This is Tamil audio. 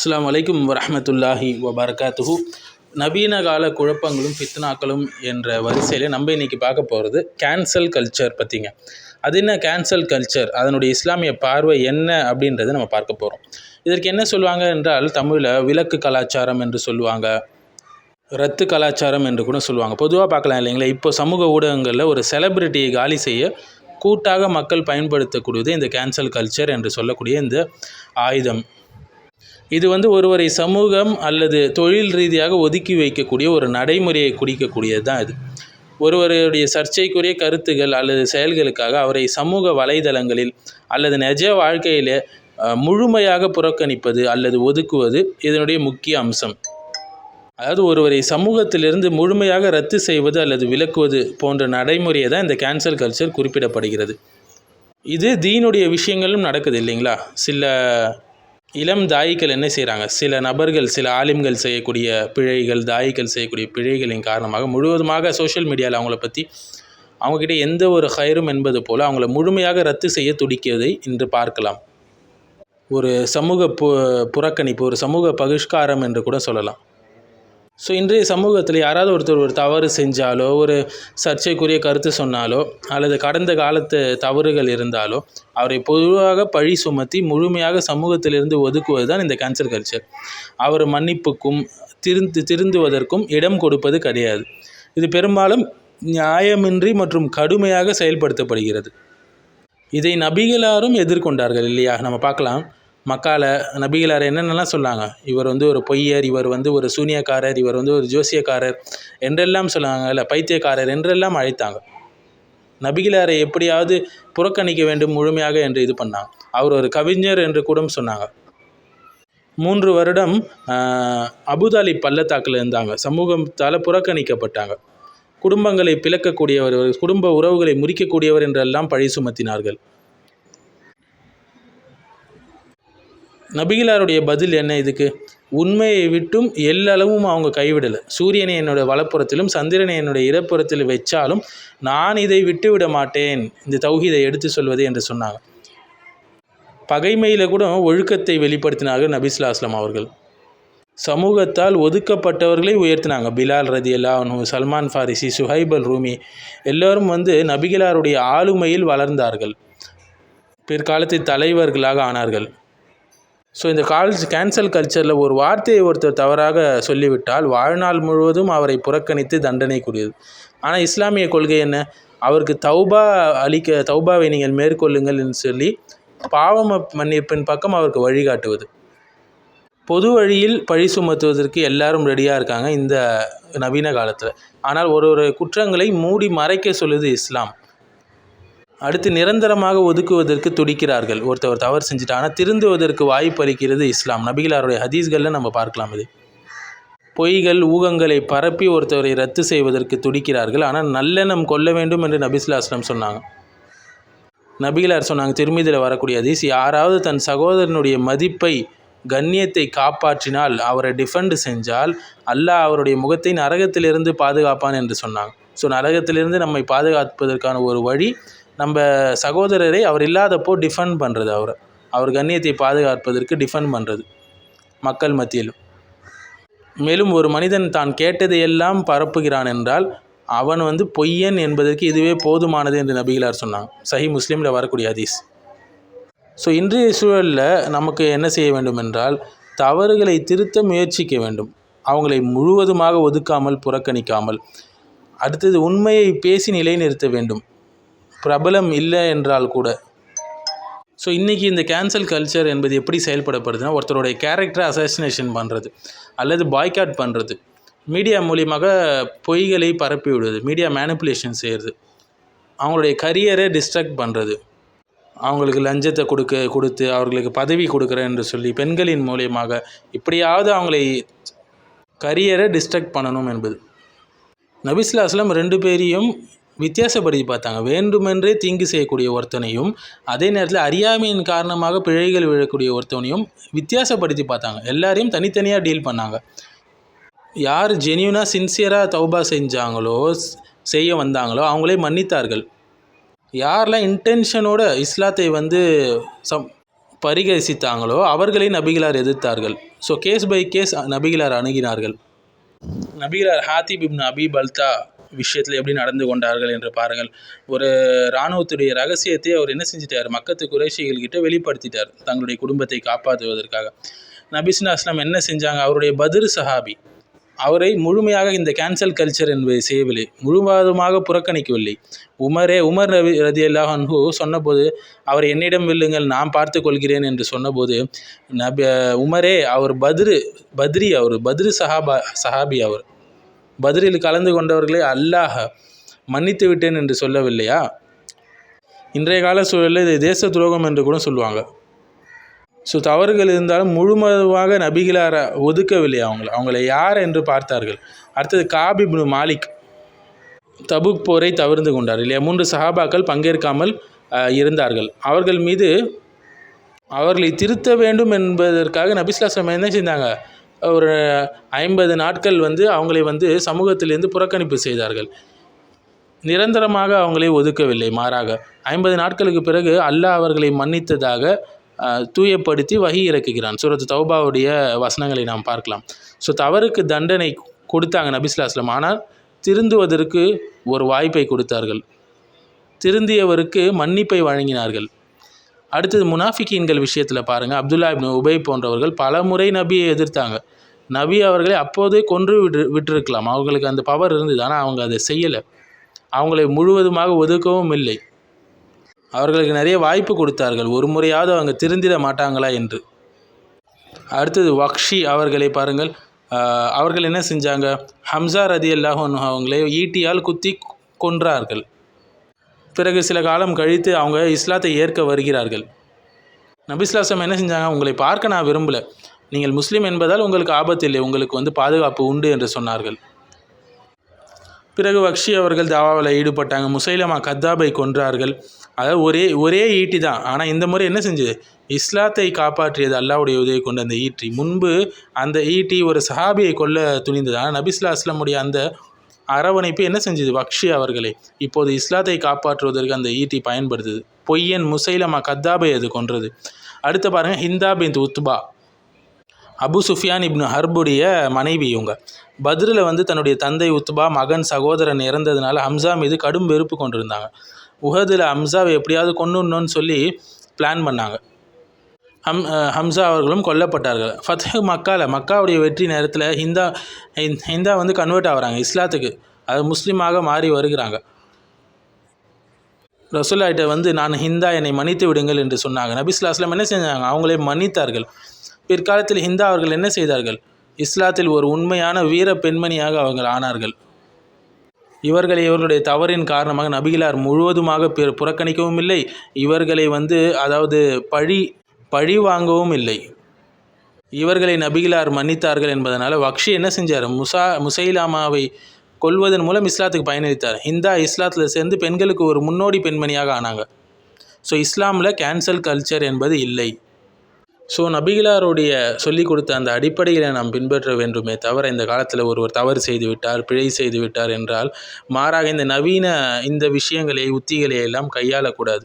அஸ்லாம் வலைக்கும் வரமத்துல்லாஹி வபரகாத்துஹு. நவீன கால குழப்பங்களும் ஃபித்னாக்களும் என்ற வரிசையில் நம்ம இன்றைக்கி பார்க்க போகிறது கேன்சல் கல்ச்சர் பற்றிங்க அது என்ன கேன்சல் கல்ச்சர் அதனுடைய இஸ்லாமிய பார்வை என்ன அப்படின்றத நம்ம பார்க்க போகிறோம் இதற்கு என்ன சொல்லுவாங்க என்றால் தமிழில் விலக்கு கலாச்சாரம் என்று சொல்லுவாங்க ரத்து கலாச்சாரம் என்று கூட சொல்லுவாங்க. பொதுவாக பார்க்கலாம் இல்லைங்களா? இப்போ சமூக ஊடகங்களில் ஒரு செலிப்ரிட்டியை காலி செய்ய கூட்டாக மக்கள் பயன்படுத்தக்கூடியது இந்த கேன்சல் கல்ச்சர் என்று சொல்லக்கூடிய இந்த ஆயுதம். இது வந்து ஒருவரை சமூகம் அல்லது தொழில் ரீதியாக ஒதுக்கி வைக்கக்கூடிய ஒரு நடைமுறையை குறிக்கக்கூடியது தான் இது. ஒருவருடைய சர்ச்சைக்குரிய கருத்துகள் அல்லது செயல்களுக்காக அவரை சமூக வலைதளங்களில் அல்லது நிஜ வாழ்க்கையில் முழுமையாக புறக்கணிப்பது அல்லது ஒதுக்குவது இதனுடைய முக்கிய அம்சம். அதாவது ஒருவரை சமூகத்திலிருந்து முழுமையாக ரத்து செய்வது அல்லது விலக்குவது போன்ற நடைமுறையை தான் இந்த கேன்சல் கல்ச்சர் குறிப்பிடப்படுகிறது. இது தீனுடைய விஷயங்களும் நடக்குது இல்லைங்களா? சில இளம் தாயிகள் என்ன செய்கிறாங்க சில நபர்கள் சில ஆலிம்கள் செய்யக்கூடிய பிழைகள் தாயிக்கள் செய்யக்கூடிய பிழைகளின் காரணமாக முழுவதுமாக சோஷியல் மீடியாவில் அவங்கள பற்றி அவங்கக்கிட்ட எந்த ஒரு ஹைரும் என்பது போல் அவங்கள முழுமையாக ரத்து செய்ய துடிக்கிறதை இன்று பார்க்கலாம். ஒரு சமூக பு புறக்கணிப்பு ஒரு சமூக பகிஷ்காரம் என்று கூட சொல்லலாம். ஸோ இன்றைய சமூகத்தில் யாராவது ஒருத்தர் ஒரு தவறு செஞ்சாலோ ஒரு சர்ச்சைக்குரிய கருத்து சொன்னாலோ அல்லது கடந்த காலத்து தவறுகள் இருந்தாலோ அவரை பொதுவாக பழி சுமத்தி முழுமையாக சமூகத்திலிருந்து ஒதுக்குவது தான் இந்த கேன்சர் கல்ச்சர் அவர் மன்னிப்புக்கும் திருந்து திருந்துவதற்கும் இடம் கொடுப்பது கிடையாது. இது பெரும்பாலும் நியாயமின்றி மற்றும் கடுமையாக செயல்படுத்தப்படுகிறது. இதை நபிகளாரும் எதிர்கொண்டார்கள் இல்லையா? நம்ம பார்க்கலாம். மக்கால நபிகளார் என்னென்னலாம் சொன்னாங்க? இவர் வந்து ஒரு பொய்யர் இவர் வந்து ஒரு சூனியக்காரர் இவர் வந்து ஒரு ஜோசியக்காரர் என்றெல்லாம் சொன்னாங்க இல்லை பைத்தியக்காரர் என்றெல்லாம் அழைத்தாங்க. நபிகளாரை எப்படியாவது புறக்கணிக்க வேண்டும் முழுமையாக என்று இது பண்ணாங்க. அவர் ஒரு கவிஞர் என்று கூட சொன்னாங்க. மூன்று வருடம் அபுதாலி பள்ளத்தாக்கில் இருந்தாங்க. சமூகத்தால் புறக்கணிக்கப்பட்டாங்க. குடும்பங்களை பிளக்கக்கூடியவர் குடும்ப உறவுகளை முறிக்கக்கூடியவர் என்றெல்லாம் பழி சுமத்தினார்கள். நபிகளாருடைய பதில் என்ன இதுக்கு? உண்மையை விட்டும் எல்லளவும் அவங்க கைவிடலை. சூரியனை என்னோட வலப்புறத்திலும் சந்திரனை என்னுடைய இடப்புறத்தில் வச்சாலும் நான் இதை விட்டு விட மாட்டேன். இந்த தௌஹீதை எடுத்து சொல்வது என்று சொன்னாங்க. பகைமையில் கூட ஒழுக்கத்தை வெளிப்படுத்தினார்கள் நபிஸ்லா அஸ்லாம் அவர்கள். சமூகத்தால் ஒதுக்கப்பட்டவர்களை உயர்த்தினாங்க. பிலால் ரதி அல்லாஹ் சல்மான் ஃபாரிசி சுஹைப் அல் ரூமி எல்லோரும் வந்து நபிகளாருடைய ஆளுமையில் வளர்ந்தார்கள். பிற்காலத்தில் தலைவர்களாக ஆனார்கள். ஸோ இந்த கால் கேன்சல் கல்ச்சரில் ஒரு வார்த்தையை ஒருத்தர் தவறாக சொல்லிவிட்டால் வாழ்நாள் முழுவதும் அவரை புறக்கணித்து தண்டனைக்குரியது. ஆனால் இஸ்லாமிய கொள்கை என்ன? அவருக்கு தௌபா அளிக்க தௌபாவை நீங்கள் மேற்கொள்ளுங்கள் என்று சொல்லி பாவம மன்னிப்பின் பக்கம் அவருக்கு வழிகாட்டுவது பொது வழியில் பழி சுமத்துவதற்கு எல்லாரும் ரெடியாக இருக்காங்க இந்த நவீன காலத்தில். ஆனால் ஒரு ஒரு குற்றங்களை மூடி மறைக்க சொல்லுது இஸ்லாம். அடுத்து நிரந்தரமாக ஒதுக்குவதற்கு துடிக்கிறார்கள். ஒருத்தவர் தவறு செஞ்சுட்டாங்கன்னா திருந்துவதற்கு வாய்ப்பு அளிக்கிறது இஸ்லாம். நபிகளாருடைய ஹதீஸ்களில் நம்ம பார்க்கலாம் இது. பொய்கள் ஊகங்களை பரப்பி ஒருத்தவரை ரத்து செய்வதற்கு துடிக்கிறார்கள். ஆனால் நல்லெண்ணம் கொள்ள வேண்டும் என்று நபிஸ்லா அஸ்லாம் சொன்னாங்க. நபிகளார் சொன்னாங்க திருமீதியில் வரக்கூடிய ஹதீஸ் யாராவது தன் சகோதரனுடைய மதிப்பை கண்ணியத்தை காப்பாற்றினால் அவரை டிஃபெண்ட் செஞ்சால் அல்லாஹ் அவருடைய முகத்தை நரகத்திலிருந்து பாதுகாப்பான் என்று சொன்னாங்க. ஸோ நரகத்திலிருந்து நம்மை பாதுகாப்பதற்கான ஒரு வழி நம்ம சகோதரரை அவர் இல்லாதப்போ டிஃபெண்ட் பண்ணுறது அவரை. அவர் கண்ணியத்தை பாதுகாப்பதற்கு டிஃபெண்ட் பண்ணுறது மக்கள் மத்தியிலும். மேலும் ஒரு மனிதன் தான் கேட்டதையெல்லாம் பரப்புகிறான் என்றால் அவன் வந்து பொய்யன் என்பதற்கு இதுவே போதுமானது என்று நபிகளார் சொன்னாங்க. சஹி முஸ்லீமில் வரக்கூடிய ஹதீஸ். ஸோ இன்றைய சூழலில் நமக்கு என்ன செய்ய வேண்டும் என்றால் தவறுகளை திருத்த முயற்சிக்க வேண்டும். அவங்களை முழுவதுமாக ஒதுக்காமல் புறக்கணிக்காமல். அடுத்தது உண்மையை பேசி நிலைநிறுத்த வேண்டும். பிரபலம் இல்லை என்றால் கூட. ஸோ இன்றைக்கி இந்த கேன்சல் கல்ச்சர் என்பது எப்படி செயல்படப்படுதுன்னா ஒருத்தருடைய கேரக்டரை அசாசினேஷன் பண்ணுறது அல்லது பாய்காட் பண்ணுறது மீடியா மூலியமாக பொய்களை பரப்பி விடுவது மீடியா மேனிப்புலேஷன் செய்கிறது அவங்களுடைய கரியரை டிஸ்ட்ராக்ட் பண்ணுறது அவங்களுக்கு லஞ்சத்தை கொடுக்க கொடுத்து அவர்களுக்கு பதவி கொடுக்குறேன் என்று சொல்லி பெண்களின் மூலியமாக இப்படியாவது அவங்களை கரியரை டிஸ்ட்ராக்ட் பண்ணணும் என்பது. நபிஸ்லா அஸ்லம் ரெண்டு பேரையும் வித்தியாசப்படுத்தி பார்த்தாங்க. வேண்டுமென்றே தீங்கு செய்யக்கூடிய ஒருத்தனையும் அதே நேரத்தில் அறியாமையின் காரணமாக பிழைகள் விழக்கூடிய ஒருத்தனையும் வித்தியாசப்படுத்தி பார்த்தாங்க. எல்லாரையும் தனித்தனியாக டீல் பண்ணாங்க. யார் ஜென்யூனாக சின்சியராக தௌபா செஞ்சாங்களோ செய்ய வந்தாங்களோ அவங்களே மன்னித்தார்கள். யாரெல்லாம் இன்டென்ஷனோட இஸ்லாத்தை வந்து சம் பரிகரிசித்தாங்களோ அவர்களை நபிகளார் எதிர்த்தார்கள். ஸோ கேஸ் பை கேஸ் நபிகளார் அணுகினார்கள். நபிகளார் ஹாத்திப் இப்னு அபி பல்தா விஷயத்தில் எப்படி நடந்து கொண்டார்கள் என்று பாருங்கள். ஒரு இராணுவத்துடைய ரகசியத்தை அவர் என்ன செஞ்சிட்டார்? மக்கத்து குறைஷிகள்கிட்ட வெளிப்படுத்திட்டார் தங்களுடைய குடும்பத்தை காப்பாற்றுவதற்காக. நபிசுனா அஸ்லாம் என்ன செஞ்சாங்க? அவருடைய பதிர் சஹாபி அவரை முழுமையாக இந்த கேன்சல் கல்ச்சர் என்பதை செய்யவில்லை முழுவதுமாக புறக்கணிக்கவில்லை. உமரே உமர் ரவி ரதி அல்லாஹன்ஹு சொன்னபோது அவர் என்னிடம் வில்லுங்கள் நான் பார்த்து கொள்கிறேன் என்று சொன்னபோது நபி உமரே அவர் பத்ரு பத்ரி அவர் பத்ரு சஹாபா சஹாபி அவர் பதிலில் கலந்து கொண்டவர்களை அல்லாஹ் மன்னித்து விட்டேன் என்று சொல்லவில்லையா? இன்றைய கால சூழலில் இது தேச துரோகம் என்று கூட சொல்லுவாங்க. ஸோ தவறுகள் இருந்தாலும் முழுமதுவாக நபிகளார ஒதுக்கவில்லை அவங்கள? அவங்கள யார் என்று பார்த்தார்கள்? அடுத்தது காபிப்னு மாலிக் தபுக் போரை தவிர்ந்து கொண்டார். இல்லையா மூன்று சஹாபாக்கள் பங்கேற்காமல் இருந்தார்கள். அவர்கள் மீது அவர்களை திருத்த வேண்டும் என்பதற்காக நபிஸ்லாசம் என்ன செஞ்சாங்க? ஒரு ஐம்பது நாட்கள் வந்து அவங்களை வந்து சமூகத்திலிருந்து புறக்கணிப்பு செய்தார்கள். நிரந்தரமாக அவங்களை ஒதுக்கவில்லை. மாறாக ஐம்பது நாட்களுக்கு பிறகு அல்லாஹ் அவர்களை மன்னித்ததாக தூயப்படுத்தி வகி இறக்குகிறான். சூரத் தௌபாவுடைய வசனங்களை நாம் பார்க்கலாம். ஸோ தவறுக்கு தண்டனை கொடுத்தாங்க நபிஸ்லாஸ்லம் ஆனால் திருந்துவதற்கு ஒரு வாய்ப்பை கொடுத்தார்கள். திருந்தியவருக்கு மன்னிப்பை வழங்கினார்கள். அடுத்தது முனாஃபிகீன்கள் விஷயத்தில் பாருங்கள் அப்துல்லா இப்னு உபை போன்றவர்கள் பல முறை நபியை எதிர்த்தாங்க. நபி அவர்களை அப்போதே கொன்று விட்டு விட்டிருக்கலாம். அவங்களுக்கு அந்த பவர் இருந்தது. ஆனால் அவங்க அதை செய்யலை. அவங்களை முழுவதுமாக ஒதுக்கவும் இல்லை. அவர்களுக்கு நிறைய வாய்ப்பு கொடுத்தார்கள். ஒரு முறையாவது அவங்க திருந்திட மாட்டாங்களா என்று. அடுத்தது வக்ஷி அவர்களை பாருங்கள். அவர்கள் என்ன செஞ்சாங்க? ஹம்சா ரதி அல்லாஹன் அவங்களை ஈட்டியால் குத்தி கொன்றார்கள். பிறகு சில காலம் கழித்து அவங்க இஸ்லாத்தை ஏற்க வருகிறார்கள். நபிஸ்லாசம் என்ன செஞ்சாங்க? உங்களை பார்க்க நான் விரும்பலை. நீங்கள் முஸ்லீம் என்பதால் உங்களுக்கு ஆபத்து இல்லை. உங்களுக்கு வந்து பாதுகாப்பு உண்டு என்று சொன்னார்கள். பிறகு வக்ஷி அவர்கள் தாவாவில் ஈடுபட்டாங்க. முசைலமா கத்தாபை கொன்றார்கள். அதாவது ஒரே ஒரே ஈட்டி தான். ஆனால் இந்த முறை என்ன செஞ்சது? இஸ்லாத்தை காப்பாற்றியது அல்லாவுடைய உதவி கொண்ட அந்த ஈட்டி. முன்பு அந்த ஈட்டி ஒரு சஹாபியை கொல்ல துணிந்தது. ஆனால் நபிஸ்லா அஸ்லமுடைய அந்த அரவணைப்பு என்ன செஞ்சது? பக்ஷி அவர்களே இப்போது இஸ்லாத்தை காப்பாற்றுவதற்கு அந்த ஈட்டி பயன்படுத்துது. பொய்யன் முசைலமா கத்தாபை அது கொன்றது. அடுத்து பாருங்கள் ஹிந்தா பின் உத்பா. அபு சுஃபியான் இப்னு ஹர்புடைய மனைவி இவங்க. பத்ரில் வந்து தன்னுடைய தந்தை உத்பா மகன் சகோதரன் இறந்ததுனால ஹம்சா மீது கடும் வெறுப்பு கொண்டிருந்தாங்க. உஹதில் ஹம்சாவை எப்படியாவது கொண்டுடணும்னு சொல்லி பிளான் பண்ணாங்க. ஹம் ஹம்சா அவர்களும் கொல்லப்பட்டார்கள். ஃபத்ஹ் மக்கால மக்காவுடைய வெற்றி நேரத்தில் ஹிந்தா ஹிந்- ஹிந்தா வந்து கன்வெர்ட் ஆகுறாங்க இஸ்லாத்துக்கு. அது முஸ்லீமாக மாறி வருகிறாங்க. ரசூல்லாட்ட வந்து நான் ஹிந்தா என்னை மன்னித்து விடுங்கள் என்று சொன்னாங்க. நபிஸ்லாஸ்லாம் என்ன செஞ்சாங்க? அவங்களே மன்னித்தார்கள். பிற்காலத்தில் ஹிந்தா அவர்கள் என்ன செய்தார்கள்? இஸ்லாத்தில் ஒரு உண்மையான வீர பெண்மணியாக அவர்கள் ஆனார்கள். இவர்களை இவர்களுடைய தவறின் காரணமாக நபிகளார் முழுவதுமாக பிற- புறக்கணிக்கவும் இல்லை. இவர்களை வந்து அதாவது பழி பழி வாங்கவும் இல்லை. இவர்களை நபிகளார் மன்னித்தார்கள் என்பதனால் வக்ஷி என்ன செஞ்சார்? முசா முசைலாமாவை கொல்வதன் மூலம் இஸ்லாத்துக்கு பயனளித்தார். ஹிந்தா இஸ்லாத்தில் சேர்ந்து பெண்களுக்கு ஒரு முன்னோடி பெண்மணியாக ஆனாங்க. ஸோ இஸ்லாமில் கேன்சல் கல்ச்சர் என்பது இல்லை. ஸோ நபிகிலாருடைய சொல்லிக் கொடுத்த அந்த அடிப்படைகளை நாம் பின்பற்ற வேண்டுமே தவிர இந்த காலத்தில் ஒருவர் தவறு செய்து விட்டார் பிழை செய்து விட்டார் என்றால் மாறாக இந்த நவீன இந்த விஷயங்களை உத்திகளை எல்லாம் கையாளக்கூடாது.